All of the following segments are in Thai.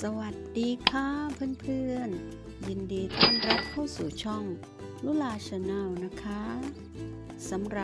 สวัสดีค่ะเพื่อนๆ ยินดีต้อนรับเข้าสู่ช่องลุลาชาแนลนะคะสำหรับ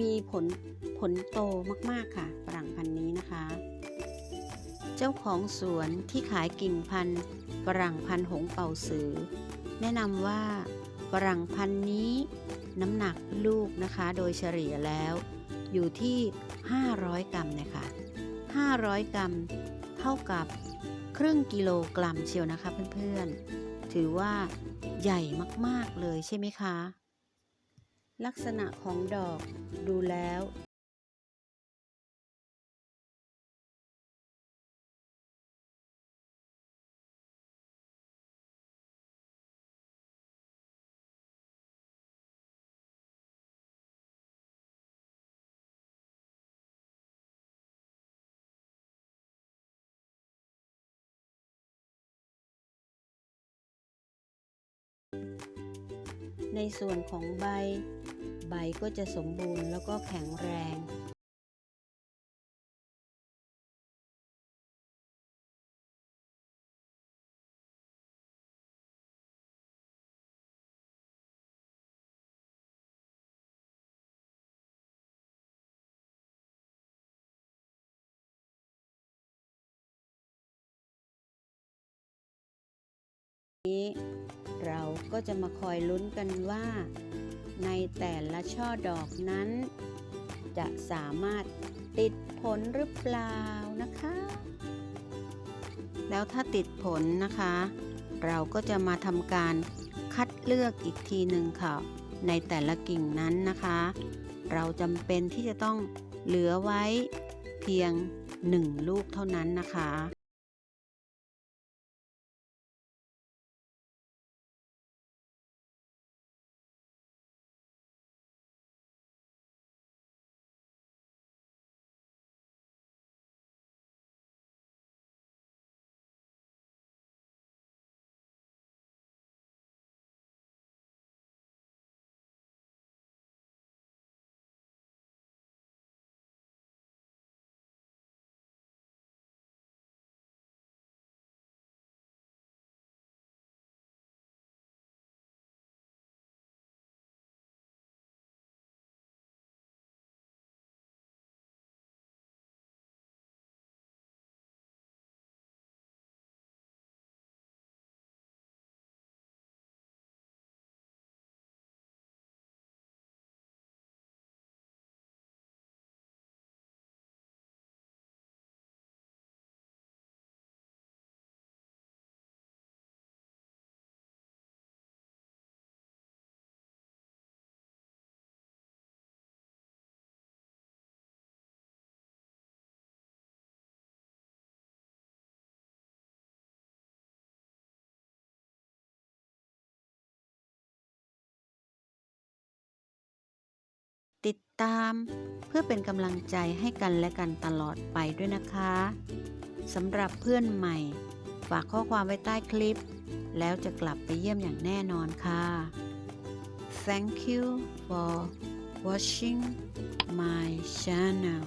มีผลผลโตมากๆค่ะฝรั่งพันธุ์นี้นะคะ เจ้าของสวนที่ขายกิ่งพันธุ์ฝรั่งพันธุ์หงเป่าสือ แนะนำว่าฝรั่งพันธุ์นี้น้ำหนักลูกนะคะโดยเฉลี่ยแล้ว อยู่ที่ 500 กรัมนะคะ500 กรัมเท่ากับครึ่งกิโลกรัมเชียวนะคะเพื่อนๆ ถือว่าใหญ่มากๆเลยใช่ไหมคะ ลักษณะของดอกดูแล้วในส่วนของใบ ใบก็จะสมบูรณ์แล้วก็แข็งแรงนี้เราก็จะมาคอยลุ้นกันว่า ในแต่ละช่อดอกนั้น จะสามารถติดผลหรือเปล่านะคะ แล้วถ้าติดผลนะคะ เราก็จะมาทำการคัดเลือกอีกทีหนึ่งค่ะ ในแต่ละกิ่งนั้นนะคะ เราจำเป็นที่จะต้องเหลือไว้เพียงหนึ่งลูกเท่านั้นนะคะ ติดตาม เพื่อเป็นกำลังใจให้กันและกันตลอดไปด้วยนะคะสำหรับเพื่อนใหม่ ฝากข้อความไว้ใต้คลิป แล้วจะกลับไปเยี่ยมอย่างแน่นอนค่ะ Thank you for watching my channel